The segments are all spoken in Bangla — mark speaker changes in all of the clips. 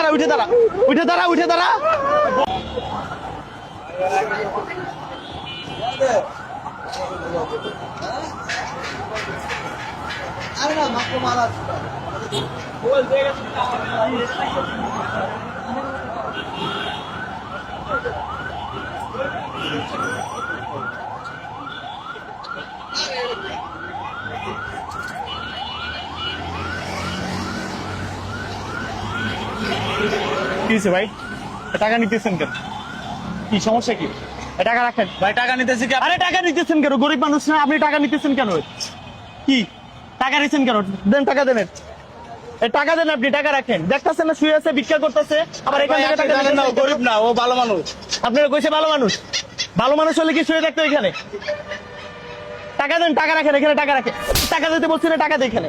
Speaker 1: দাঁড়া উঠে দাঁড়া উঠে দাঁড়া উঠে দাঁড়া। কি হয়েছে ভাই? টাকা নিতেছেন কেন? কি সমস্যা কি? টাকা রাখেন।
Speaker 2: ভাই টাকা নিতেছি কি
Speaker 1: আরে টাকা নিতেছেন কেন? গরিব মানুষ না আপনি টাকা নিতেছেন কেন? কি? টাকা নিচ্ছেন কেন? দেন টাকা দেন। টাকা দেন আপনি টাকা রাখেন। দেখতেছেন না শুয়ে আছে ভিক্ষা করতেছে আবার এখান টাকা
Speaker 2: জানেন না ও গরিব না ও ভালো মানুষ।
Speaker 1: আপনারা কইছে ভালো মানুষ। ভালো মানুষ হলে কি শুয়ে থাকতো এখানে? টাকা দেন টাকা রাখেন এখানে টাকা রাখেন। টাকা দিতে বলছি না টাকা দিয়ে এখানে।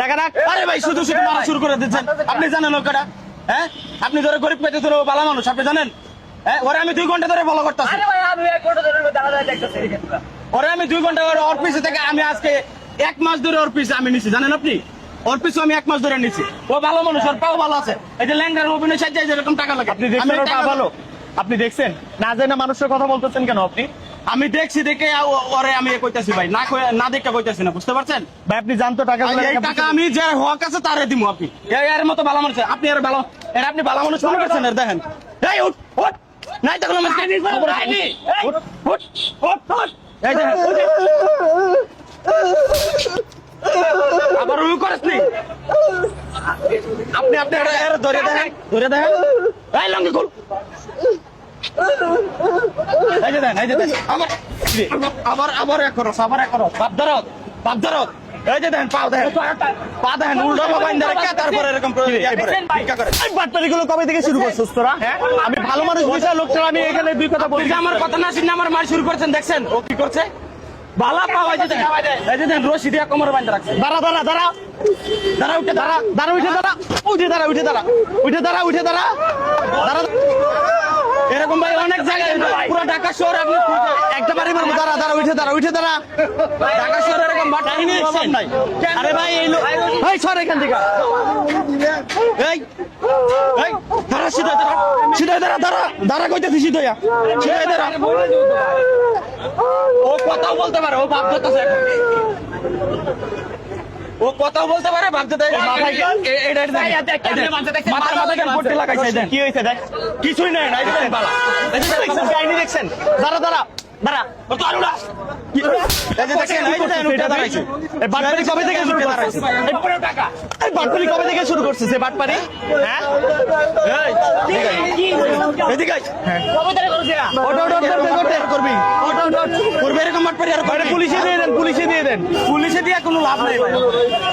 Speaker 1: টাকা রাখ।
Speaker 2: আরে ভাই শুধু শুধু মারা শুরু করে দিচ্ছেন। আপনি জানেন ওটা হ্যাঁ? আপনি ধরে গরিব পেতে ধরে ও ভালো মানুষ আপনি জানেন? হ্যাঁ? ওরে আমি দুই ঘণ্টা ধরে ফলো করতেছি। ওরে আমি দুই ঘণ্টা ওর ওর পিছে থেকে আমি আজকে এক মাস ধরে ওর পিছে আমি নিছি জানেন আপনি? ওর পিছু আমি এক মাস ধরে নিছি। ও ভালো মানুষ ওর পাও ভালো আছে। এই যে ল্যাংড়ার অভিনয় সাজ্জায় যেরকম টাকা লাগে।
Speaker 1: আপনি দেখছেন ভালো। আপনি দেখছেন? না জেনে মানুষের কথা বলতেছেন কেন আপনি?
Speaker 2: আমি দেখছি দেখে ওরে আমি এ কইতাছি ভাই। না কই- না দেখে কইতাছি না বুঝতে পারছেন?
Speaker 1: ভাই আপনি জানতো টাকা
Speaker 2: এই টাকা আমি যে হক আছে তারে দিমু আপনি। এই এর মতো ভালো মানুষ আপনি আর ভালো এর আপনি ভালো মানুষ মনে করছেন এর দেখেন। এই উঠ উঠ। নাই তো কোনো উঠ উঠ উঠ উঠ এই দেখেন। আবার রুই করিস নি। আপনি আপনি এর- এর ধরে দেখেন। ধরে দেখেন। এই লঙ্গি খুল এই যে দেখেন এই যে দেখেন আবার আবার আবার এক করস আবার এক করস বাপ ধরত বাপ ধরত। এই যে দেখেন পাও দেখেন পা দেখেন উল্টো বাবাইন ধরে তারপরে এরকম করে, ভিক্ষা করে।
Speaker 1: এই বাটপারি গুলো কবে থেকে শুরু করছিস তোরা আমি ভালো মানুষ বুঝা লোকটা আমি এখানে দুই কথা বলছি
Speaker 2: আমার কথা না শুনে আমার মার শুরু করছেন দেখছেন? ও কি করছে? বালা পাওয়া এই যে দেখেন রশি দিয়ে কোমর বান্ধা রাখছে।
Speaker 1: দাঁড়া দাঁড়া দাঁড়া।
Speaker 2: দাঁড়া উঠে দাঁড়া।
Speaker 1: দাঁড়া উঠে দাঁড়া। উঠে দাঁড়া উঠে দাঁড়া। উঠে দাঁড়া উঠে দাঁড়া দাঁড়া
Speaker 2: এরকম ভাই অনেক জায়গায় পুরো ঢাকা শহর আপনি
Speaker 1: একটা বাড়ি মারবো। দাঁড়া দাঁড়া উঠে দাঁড়া উঠে দাঁড়া।
Speaker 2: ঢাকা শহরে এরকম বাট
Speaker 1: কাহিনী দেখছেন? আরে ভাই এই লোক এই সর এখান থেকে।
Speaker 2: এই এই দাঁড়া সিধা দাঁড়া। সিধা দাঁড়া দাঁড়া। দাঁড়া কইতেছি সিধা সিধা দাঁড়া। ও কথাও বলতে পারে ও ভাব ধরতেছে এখন। ও কথাও বলতে পারে ভাব ধরতে
Speaker 1: মাথায়
Speaker 2: মাথা মাথা কেন লাগাইছে
Speaker 1: কি হয়েছে দেখ?
Speaker 2: কিছুই নাই দাঁড়া
Speaker 1: দেখছেন দেখছেন দাঁড়া। দাঁড়া দাঁড়া
Speaker 2: ও তো এই যে দেখেন এই যে দেখেন দাঁড়াইছে।
Speaker 1: এই বাটপারি কবে থেকে শুরু
Speaker 2: উঠে
Speaker 1: এই পুরো টাকা। এই বাটপারি কবে থেকে শুরু করছিস এই বাটপারি হ্যাঁ?
Speaker 2: এদিকে আয়।
Speaker 1: ওট ওট ওট ওট ওট ওট করবি। ওট ওট ওট
Speaker 2: করবে এরকম মাঠ আর
Speaker 1: আরে পুলিশে দিয়ে দেন পুলিশে দিয়ে দেন।
Speaker 2: পুলিশে দিয়ে কোনো লাভ নাই ভাই।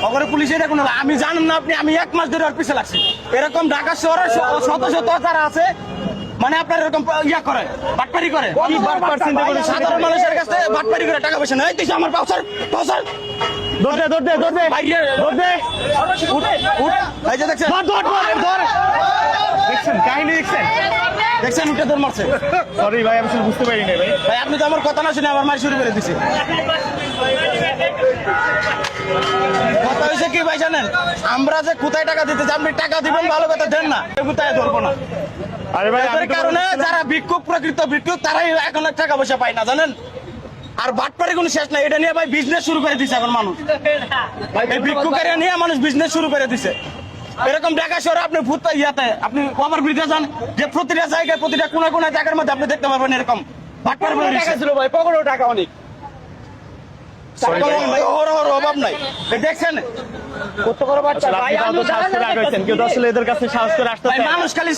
Speaker 2: ওখানে পুলিশে দিয়ে কোনো লাভ আমি জানেন না আপনি আমি এক মাস ধরে ওর পিছে লাগছি। এরকম ঢাকা শহরে শত শত যারা আছে মানে আপনার এরকম ইয়া করে বাটপারি করে? সাধারণ মানুষের কাছে বাটপারি করে টাকা পয়সা নেয় তুই আমার পাউসার পাউসার
Speaker 1: ধরতে
Speaker 2: ধরতে
Speaker 1: ধরতে ধরতে
Speaker 2: উঠে উঠে। দেখছেন
Speaker 1: কাহিনী দেখছেন
Speaker 2: দেখছেন উঠে ধর মারছে।
Speaker 1: সরি ভাই আমি আসলে বুঝতে পারি না ভাই।
Speaker 2: ভাই আপনি তো আমার কথা না শুনে আমার মার শুরু করে দিছে। কথা হয়েছে কি ভাই জানেন? আমরা যে কোথায় টাকা দিতে চাই, আপনি টাকা দিবেন ভালো কথা দেন না। কোথায় ধরবো না?
Speaker 1: আরে ভাই
Speaker 2: কারণে যারা ভিক্ষুক প্রকৃত ভিক্ষুক তারাই এখন আর টাকা পয়সা পায় না জানেন? আর বাটপাড়ি কোনো শেষ নাই এটা নিয়ে ভাই বিজনেস শুরু করে দিছে এখন মানুষ। এই ভিক্ষুকের নিয়ে মানুষ বিজনেস শুরু করে দিছে। এরকম ঢাকা শহরে আপনি ভূত ইয়াতে আপনি ওভার ব্রিজে যান যে প্রতিটা জায়গায় প্রতিটা কোনা কোনা জায়গার মধ্যে আপনি দেখতে পারবেন এরকম।
Speaker 3: ছিল ভাই টাকা অনেক।
Speaker 2: অভাব নাই। দেখছেন?
Speaker 3: কত বড় বাচ্চা? ভাই আমি
Speaker 1: সাহস করে আগাইছেন কেউ দশ আসলে এদের কাছে সাহস করে আসতে।
Speaker 2: মানুষ খালি